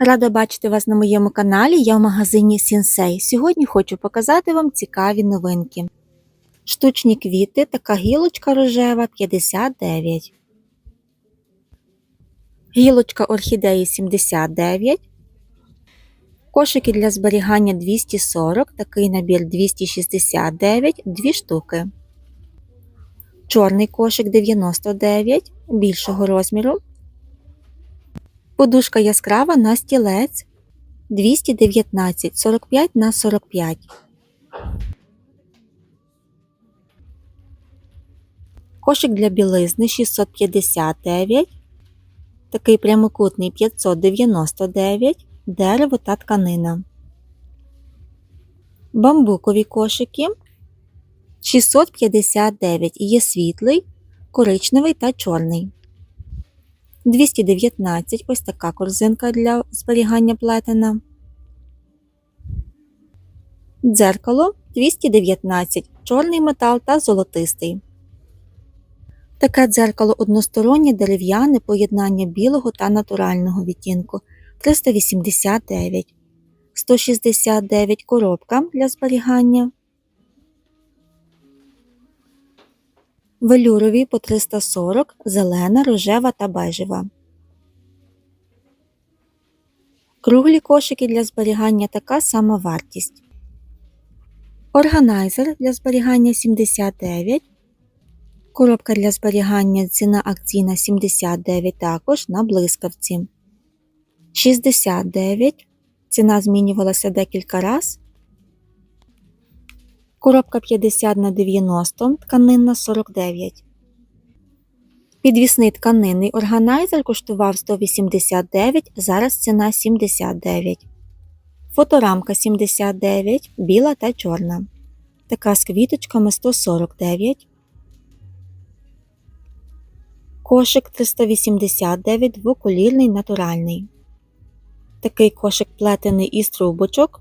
Рада бачити вас на моєму каналі. Я в магазині Сінсей. Сьогодні хочу показати вам цікаві новинки. Штучні квіти, така гілочка рожева 59. Гілочка орхідеї 79. Кошики для зберігання 240, такий набір 269, 2 штуки. Чорний кошик 99 більшого розміру. Подушка яскрава на стілець 219 45 на 45. Кошик для білизни 659. Такий прямокутний 599, дерево та тканина. Бамбукові кошики 659 є світлий, коричневий та чорний. 219 ось така корзинка для зберігання плетена. Дзеркало 219 чорний метал та золотистий. Таке дзеркало одностороннє дерев'яне поєднання білого та натурального відтінку 389, 169 коробка для зберігання. Велюрові по 340, зелена, рожева та бежева. Круглі кошики для зберігання така сама вартість. Органайзер для зберігання 79. Коробка для зберігання ціна акційна 79 також на блискавці. 69. Ціна змінювалася декілька разів. Коробка 50 на 90, тканинна 49. Підвісний тканинний органайзер коштував 189, зараз ціна 79. Фоторамка 79, біла та чорна. Така з квіточками 149. Кошик 389, двоколірний натуральний. Такий кошик плетений із трубочок.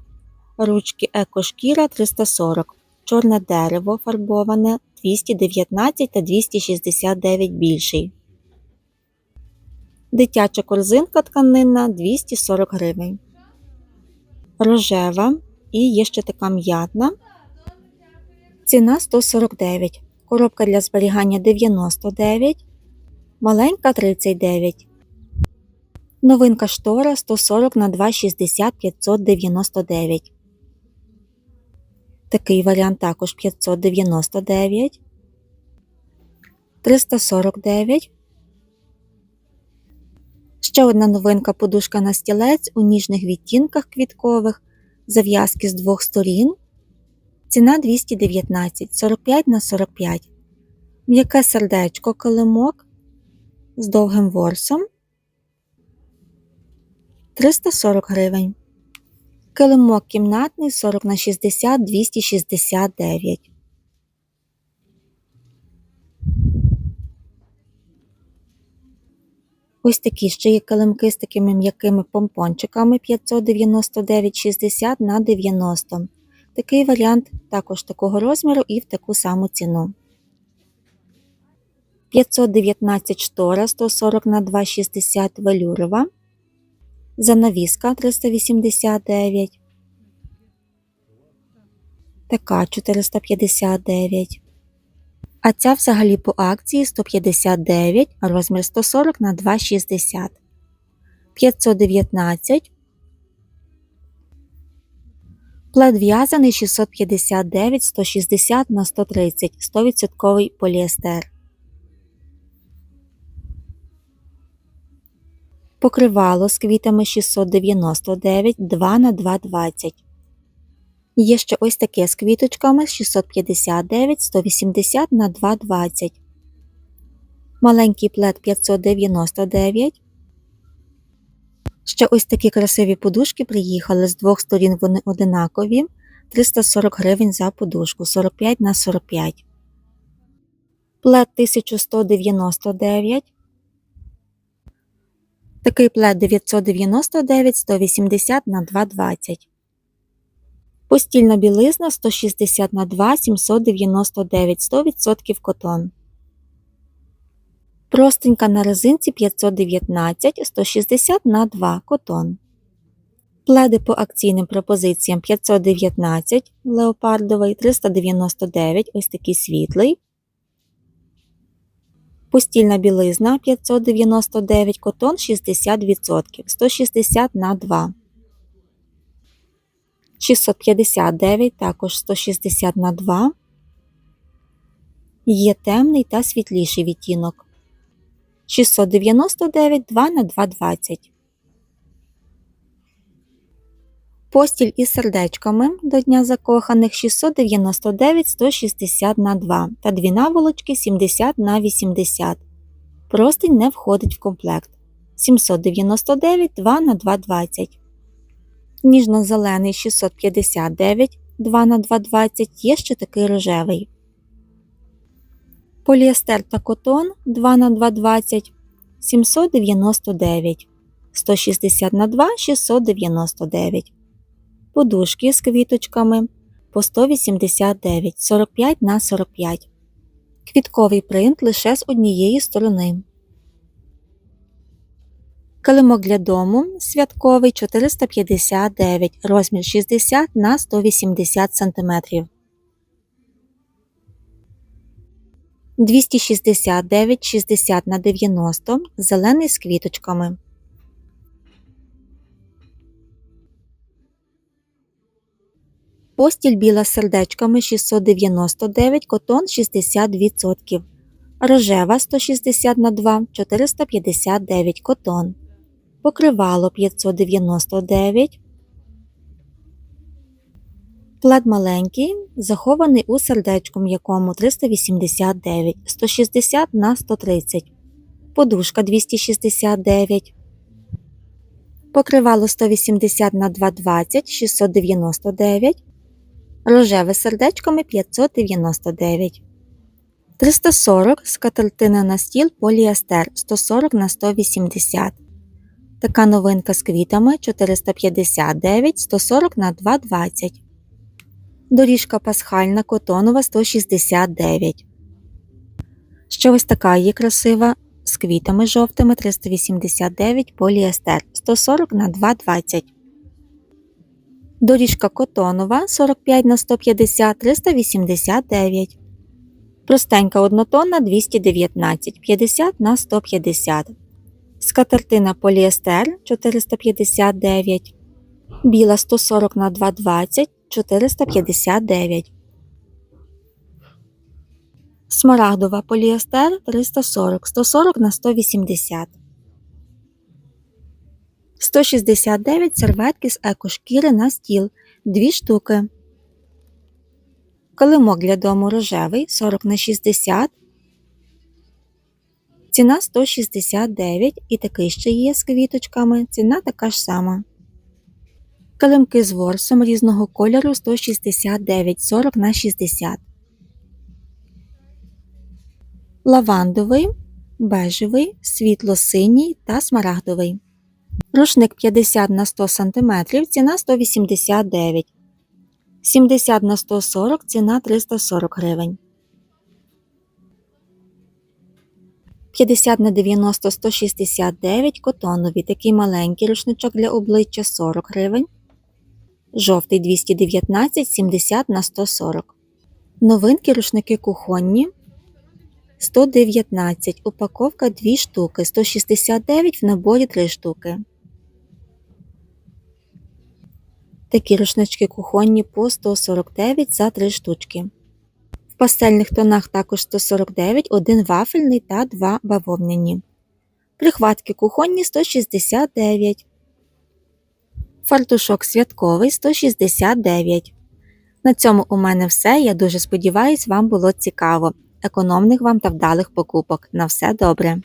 Ручки екошкіра 340 чорне дерево фарбоване 219 та 269 більший. Дитяча корзинка тканинна 240 гривень. Рожева і є ще така м'ятна. Ціна 149. Коробка для зберігання 99. Маленька 39. Новинка штора 140 на 260 599. Такий варіант також 599, 349. Ще одна новинка подушка на стілець у ніжних відтінках квіткових, зав'язки з двох сторін. Ціна 219, 45 на 45. М'яке сердечко килимок з довгим ворсом 340 гривень. Килимок кімнатний 40 на 60 269. Ось такі ще є килимки з такими м'якими помпончиками 599,60 на 90. Такий варіант також такого розміру і в таку саму ціну. 519 штора 140 на 260 велюрова занавіска 389, така 459. А ця взагалі по акції 159, розмір 140 на 260, 519. Плед в'язаний 659 160 на 130 100% поліестер. Покривало з квітами 699 2 на 220. Є ще ось таке з квіточками 659 180 на 220. Маленький плед 599. Ще ось такі красиві подушки приїхали. З двох сторін вони одинакові. 340 гривень за подушку 45 на 45. Плед 1199. Такий плед 999 180 на 220. Постільна білизна 160 на 2 799 100% котон. Простенька на резинці 519 160 на 2 котон. Пледи по акційним пропозиціям 519 леопардовий, 399 ось такий світлий. Постільна білизна 599, котон 60%, 160 на 2. 659, також 160 на 2. Є темний та світліший відтінок. 699 2 на 220. Постіль із сердечками до Дня закоханих 699 160 на 2 та дві наволочки 70 на 80. Простень не входить в комплект. 799 2 на 220. Ніжно-зелений 659 2 на 220 є ще такий рожевий. Поліестер та котон 2 на 220 799 160 на 2 699 Подушки з квіточками по 189 45 на 45 Квітковий принт лише з однієї сторони. Килимок для дому святковий 459 розмір 60 на 180 см. 269 60 на 90 зелений з квіточками. Постіль біла з сердечками 699 котон 60%. Рожева 160 на 2 459 котон. Покривало 599. Плед маленький, захований у сердечку м'якому 389, 160 на 130, подушка 269, покривало 180 на 220, 699, рожеве сердечками 599, 340 скатертина на стіл поліестер 140 на 180. Така новинка з квітами 459, 140 на 220. Доріжка пасхальна котонова 169. Ще ось така є красива з квітами жовтими 389 поліестер 140 на 220. Доріжка котонова 45 на 150 389. Простенька однотонна 219 50 на 150. Скатертина поліестер 459. Біла 140 на 220 459. Смарагдова поліестер 340 140 на 180. 169 серветки з екошкіри на стіл 2 штуки. Килимок для дому рожевий 40 на 60. Ціна 169 і такий ще є з квіточками. Ціна така ж сама. Килимки з ворсом різного кольору 169 40 на 60. Лавандовий, бежевий, світло-синій та смарагдовий. Рушник 50 на 100 см ціна 189 70 на 140 ціна 340 гривень. 50 на 90 169 котонові. Такий маленький рушничок для обличчя 40 гривень. Жовтий 219 70 на 140. Новинки рушники кухонні 119. Упаковка 2 штуки. 169 в наборі 3 штуки. Такі рушнички кухонні по 149 за 3 штучки. В пастельних тонах також 149, один вафельний та 2 бавовняні. Прихватки кухонні 169. Фартушок святковий 169. На цьому у мене все. Я дуже сподіваюсь, вам було цікаво. Економних вам та вдалих покупок. На все добре!